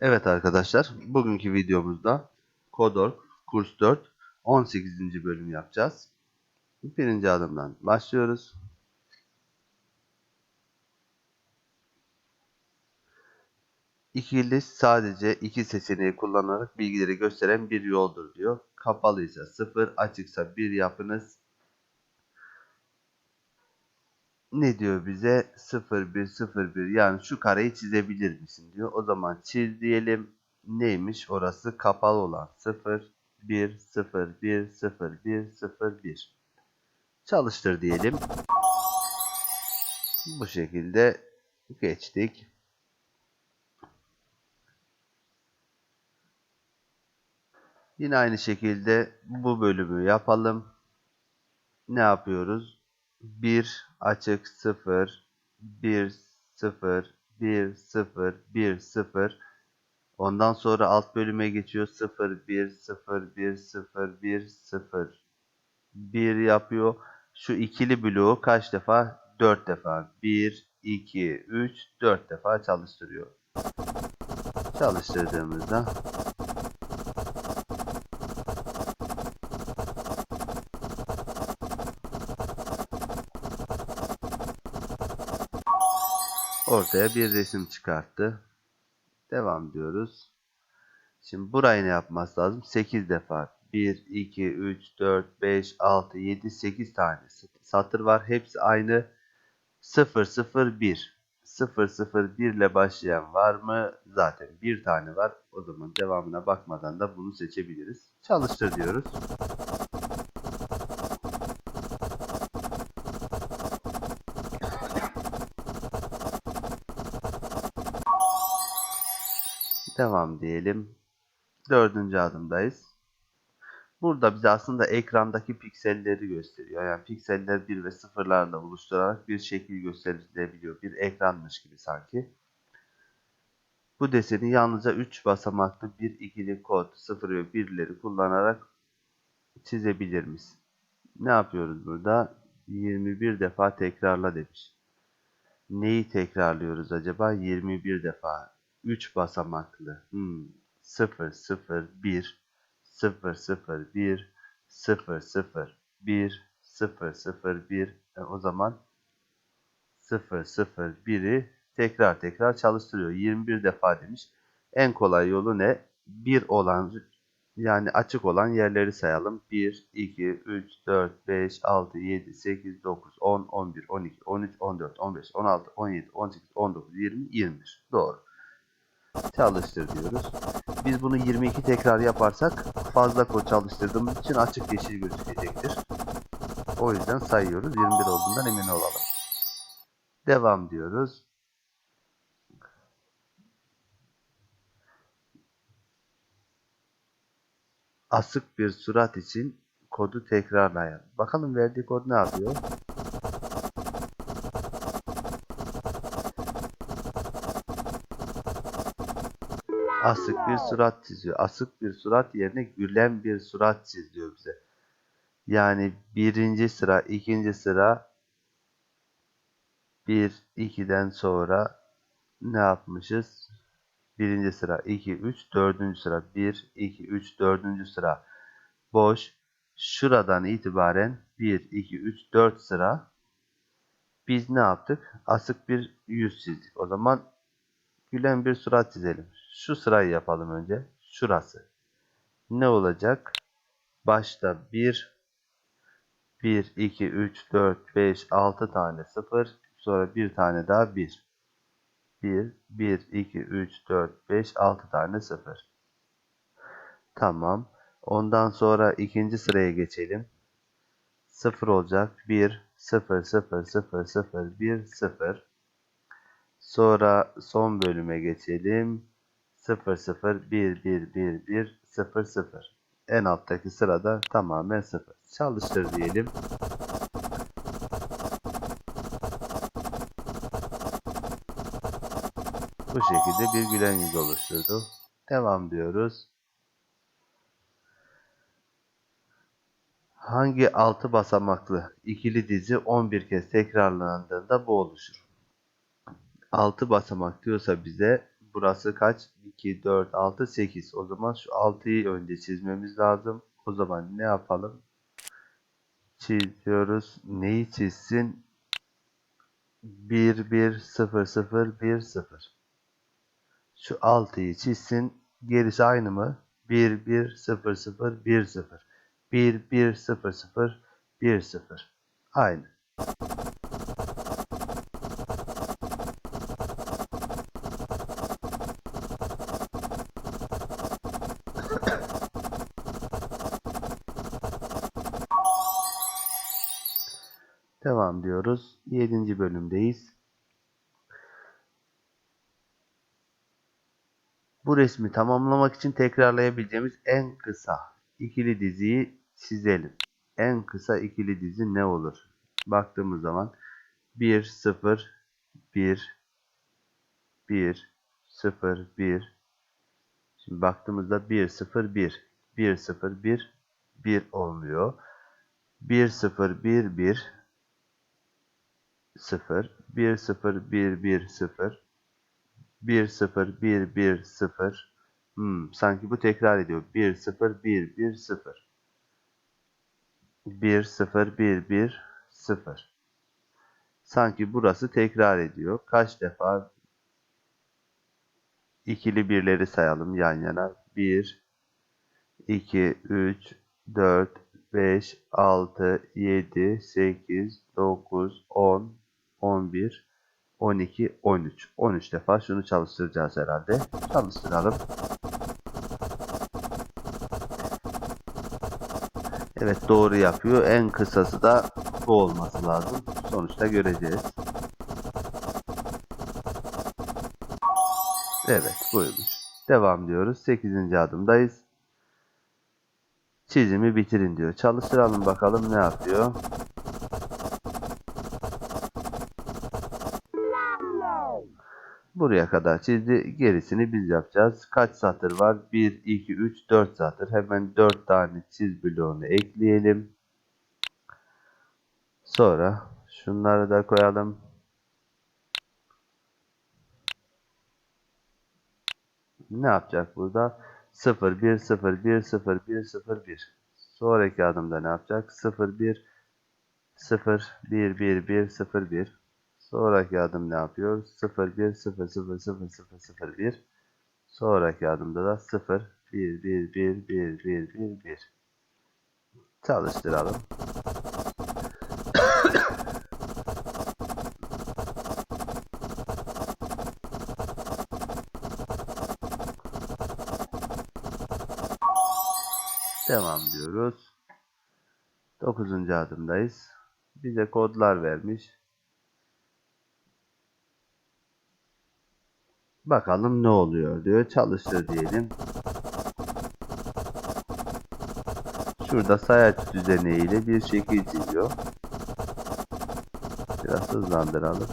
Evet arkadaşlar, bugünkü videomuzda Kodork Kurs 4 18. bölüm yapacağız. Birinci adımdan başlıyoruz. İkili sadece iki seçeneği kullanarak bilgileri gösteren bir yoldur diyor. Kapalıysa 0, açıksa 1 yapınız. Ne diyor bize? 0, 1, 0, 1 yani şu kareyi çizebilir misin diyor. O zaman çiz diyelim. Neymiş orası? Kapalı olan 0, 1, 0, 1, 0, 1, 0, 1. Çalıştır diyelim. Bu şekilde geçtik. Yine aynı şekilde bu bölümü yapalım. Ne yapıyoruz? 1 açık 0 1 0 1 0 1 0 Ondan sonra alt bölüme geçiyor 0 1 0 1 0 1 0 1 yapıyor. Şu ikili bloğu kaç defa? 4 defa. 1 2 3 4 defa çalıştırıyor. Çalıştırdığımızda ortaya bir resim çıkarttı. Devam diyoruz. Şimdi burayı ne yapması lazım? 8 defa. 1, 2, 3, 4, 5, 6, 7, 8 tane satır var. Hepsi aynı. 0, 0, 1. 0, 0, 1 ile başlayan var mı? Zaten bir tane var. O zaman devamına bakmadan da bunu seçebiliriz. Çalıştır diyoruz. Devam diyelim. Dördüncü adımdayız. Burada bize aslında ekrandaki pikselleri gösteriyor. Yani pikseller 1 ve 0'larla oluşturarak bir şekil gösterilebiliyor. Bir ekranmış gibi sanki. Bu deseni yalnızca 3 basamaklı bir ikili kod 0 ve 1'leri kullanarak çizebilir misin? Ne yapıyoruz burada? 21 defa tekrarla demiş. Neyi tekrarlıyoruz acaba? 21 defa. 3 basamaklı. Hmm. 0, 0, 1, 0, 0, 1, 0, 0, 1, 0, 0, 1. E, o zaman 0, 0, 1'i tekrar tekrar çalıştırıyor. 21 defa demiş. En kolay yolu ne? 1 olan yani açık olan yerleri sayalım. 1, 2, 3, 4, 5, 6, 7, 8, 9, 10, 11, 12, 13, 14, 15, 16, 17, 18, 19, 20, 21. Doğru. Çalıştır diyoruz. Biz bunu 22 tekrar yaparsak fazla kod çalıştırdığımız için açık yeşil gözükecektir. O yüzden sayıyoruz. 21 olduğundan emin olalım. Devam diyoruz. Asık bir surat için kodu tekrarlayalım. Bakalım verdiği kod ne yapıyor? Asık bir surat çiziyor. Asık bir surat yerine gülen bir surat çiziyor bize. Yani birinci sıra, ikinci sıra bir, ikiden sonra ne yapmışız? Birinci sıra, iki, üç, dördüncü sıra, bir, iki, üç, dördüncü sıra boş. Şuradan itibaren bir, iki, üç, dört sıra biz ne yaptık? Asık bir yüz çizdik. O zaman gülen bir surat çizelim. Şu sırayı yapalım önce. Şurası. Ne olacak? Başta 1 1 2 3 4 5 6 tane 0 sonra bir tane daha 1 1 1 2 3 4 5 6 tane 0 Tamam. Ondan sonra ikinci sıraya geçelim. 0 olacak. 1 0 0 0 0 1 0 Sonra son bölüme geçelim. 0 0 1 1 1 1 0 0. En alttaki sırada tamamen 0. Çalıştır diyelim. Bu şekilde bir gülen yüz oluşturdu. Devam diyoruz. Hangi altı basamaklı ikili dizi 11 kez tekrarlandığında bu oluşur? 6 basamak diyorsa bize burası kaç? 2, 4, 6, 8. O zaman şu 6'yı önce çizmemiz lazım. O zaman ne yapalım? Çiziyoruz. Neyi çizsin? 1, 1, 0, 0, 1, 0. Şu 6'yı çizsin. Gerisi aynı mı? 1, 1, 0, 0, 1, 0. 1, 1, 0, 0, 1, 0. Aynı. Devam diyoruz. 7. bölümdeyiz. Bu resmi tamamlamak için tekrarlayabileceğimiz en kısa ikili diziyi çizelim. En kısa ikili dizi ne olur? Baktığımız zaman 1 0 1 1 0 1 Şimdi baktığımızda 1 0 1 1 0 1 1 olmuyor. 1 0 1 1 0 1 0 1 1 0 1 0 1 1 0 hmm, sanki bu tekrar ediyor. 1 0 1 1 0 1 0 1 1 0 Sanki burası tekrar ediyor. Kaç defa ikili birleri sayalım yan yana. 1 2 3 4 5 6 7 8 9 10 11 12, 13. 13 defa şunu çalıştıracağız herhalde. Çalıştıralım. Evet doğru yapıyor. En kısası da bu olması lazım. Sonuçta göreceğiz. Evet buymuş. Devam diyoruz. 8. adımdayız. Çizimi bitirin diyor. Çalıştıralım bakalım ne yapıyor. Buraya kadar çizdi. Gerisini biz yapacağız. Kaç satır var? 1, 2, 3, 4 satır. Hemen 4 tane çiz bloğunu ekleyelim. Sonra şunları da koyalım. Ne yapacak burada? 0, 1, 0, 1, 0, 1, 0, 1. Sonraki adımda ne yapacak? 0, 1, 0, 1, 1, 1, 0, 1. Sonraki adım ne yapıyor? 0, 1, 0, 0, 0, 0, 0, 1. Sonraki adımda da 0, 1, 1, 1, 1, 1, 1, 1. Çalıştıralım. Devam diyoruz. 9. adımdayız. Bize kodlar vermiş. Bakalım ne oluyor diyor. Çalıştır diyelim. Şurada sayaç düzeneğiyle bir şekil çiziyor. Biraz hızlandıralım.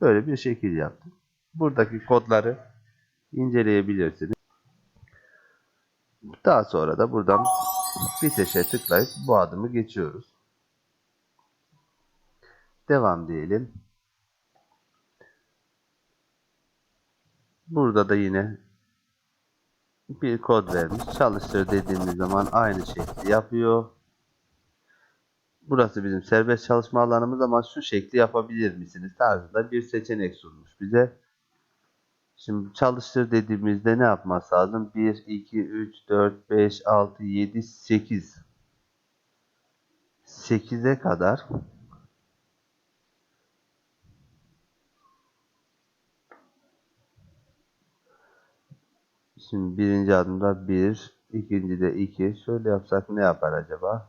Böyle bir şekil yaptım. Buradaki kodları inceleyebilirsiniz. Daha sonra da buradan bitişe tıklayıp bu adımı geçiyoruz. Devam diyelim. Burada da yine bir kod vermiş. Çalıştır dediğimiz zaman aynı şekli yapıyor. Burası bizim serbest çalışma alanımız ama şu şekli yapabilir misiniz tarzında bir seçenek sunmuş bize. Şimdi çalıştır dediğimizde ne yapması lazım? 1, 2, 3, 4, 5, 6, 7, 8. 8'e kadar Şimdi birinci adımda 1, ikinci de 2. Şöyle yapsak ne yapar acaba?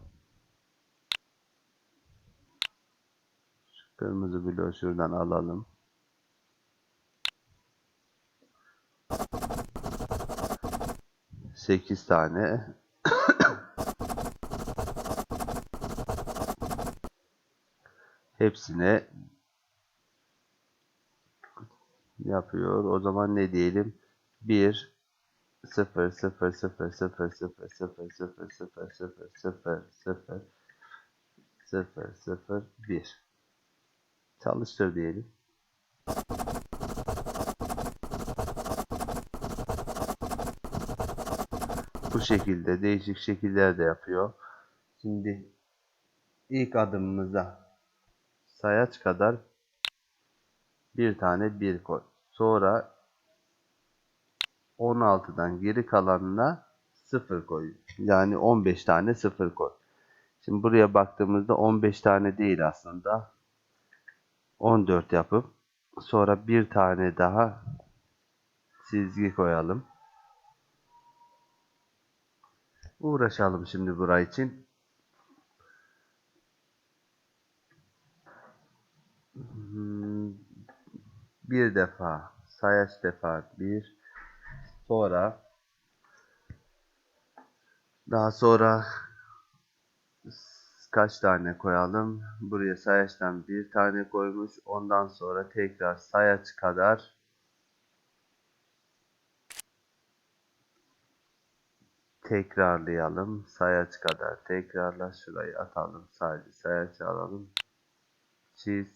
Şu kırmızı bloğu şuradan alalım. Sekiz tane. Hepsine yapıyor. O zaman ne diyelim? 1 0 0 0 0 0 0 0 0 0 0 0 0 0 0 1 Çalıştır diyelim. Bu şekilde değişik şekiller de yapıyor. Şimdi ilk adımımıza sayaç kadar bir tane bir koy. Sonra 16'dan geri kalanına 0 koy. Yani 15 tane 0 koy. Şimdi buraya baktığımızda 15 tane değil aslında. 14 yapıp sonra bir tane daha çizgi koyalım. Uğraşalım şimdi burayı için. Hmm, Bir defa sayaç defa bir sonra daha sonra kaç tane koyalım? Buraya sayaçtan bir tane koymuş. Ondan sonra tekrar sayaç kadar tekrarlayalım. Sayaç kadar tekrarla. Şurayı atalım. Sadece sayaç alalım. Çiz.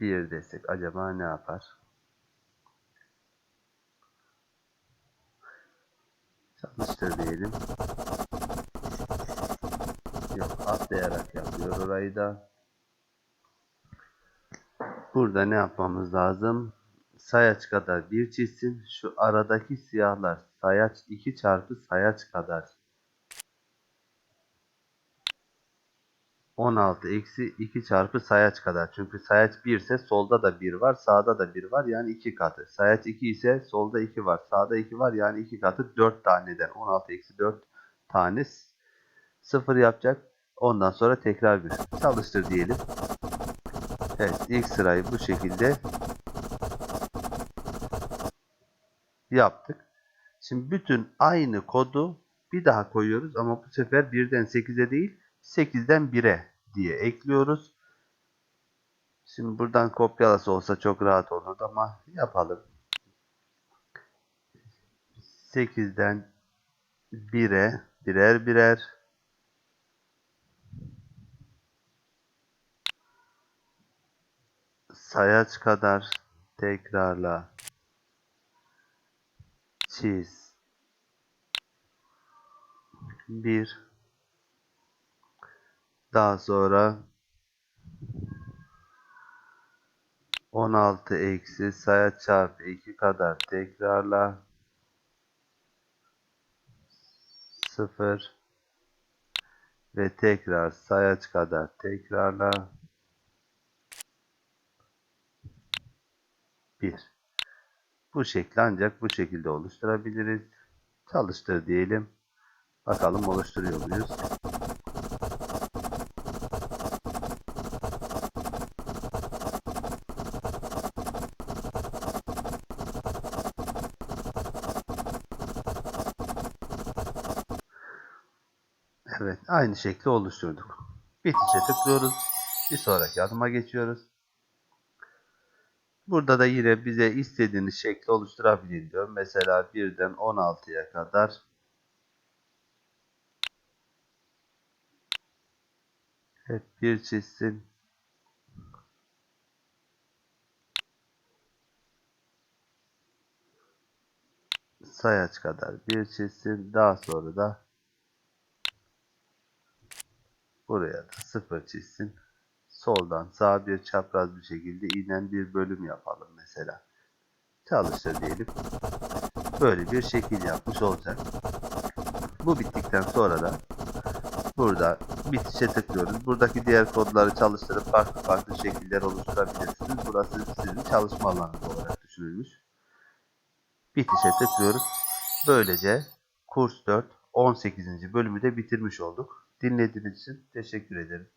Bir desek acaba ne yapar? Çalıştır diyelim. Yok atlayarak yapıyor orayı da. Burada ne yapmamız lazım? Sayaç kadar bir çizsin. Şu aradaki siyahlar sayaç 2 çarpı sayaç kadar. 16 eksi 2 çarpı sayaç kadar. Çünkü sayaç 1 ise solda da 1 var, sağda da 1 var. Yani 2 katı. Sayaç 2 ise solda 2 var, sağda 2 var. Yani 2 katı 4 taneden. 16 eksi 4 tane 0 yapacak. Ondan sonra tekrar bir çalıştır diyelim. Evet ilk sırayı bu şekilde yaptık. Şimdi bütün aynı kodu bir daha koyuyoruz ama bu sefer 1'den 8'e değil 8'den 1'e diye ekliyoruz. Şimdi buradan kopyalası olsa çok rahat olurdu ama yapalım. 8'den 1'e birer birer sayaç kadar tekrarla çiz. 1 daha sonra 16 eksi sayaç çarpı 2 kadar tekrarla. 0 ve tekrar sayaç kadar tekrarla? 1 bu şekli ancak bu şekilde oluşturabiliriz. Çalıştır diyelim. Bakalım oluşturuyor muyuz? Evet, aynı şekli oluşturduk. Bitişe tıklıyoruz. Bir sonraki adıma geçiyoruz. Burada da yine bize istediğiniz şekli oluşturabilin diyor. Mesela 1'den 16'ya kadar hep bir çizsin. Sayaç kadar bir çizsin. Daha sonra da buraya da sıfır çizsin. Soldan sağa bir çapraz bir şekilde inen bir bölüm yapalım mesela. Çalıştır diyelim. Böyle bir şekil yapmış olacak. Bu bittikten sonra da burada bitişe tıklıyoruz. Buradaki diğer kodları çalıştırıp farklı farklı şekiller oluşturabilirsiniz. Burası sizin çalışma alanınız olarak düşünülmüş. Bitişe tıklıyoruz. Böylece kurs 4 18. bölümü de bitirmiş olduk. Dinlediğiniz için teşekkür ederim.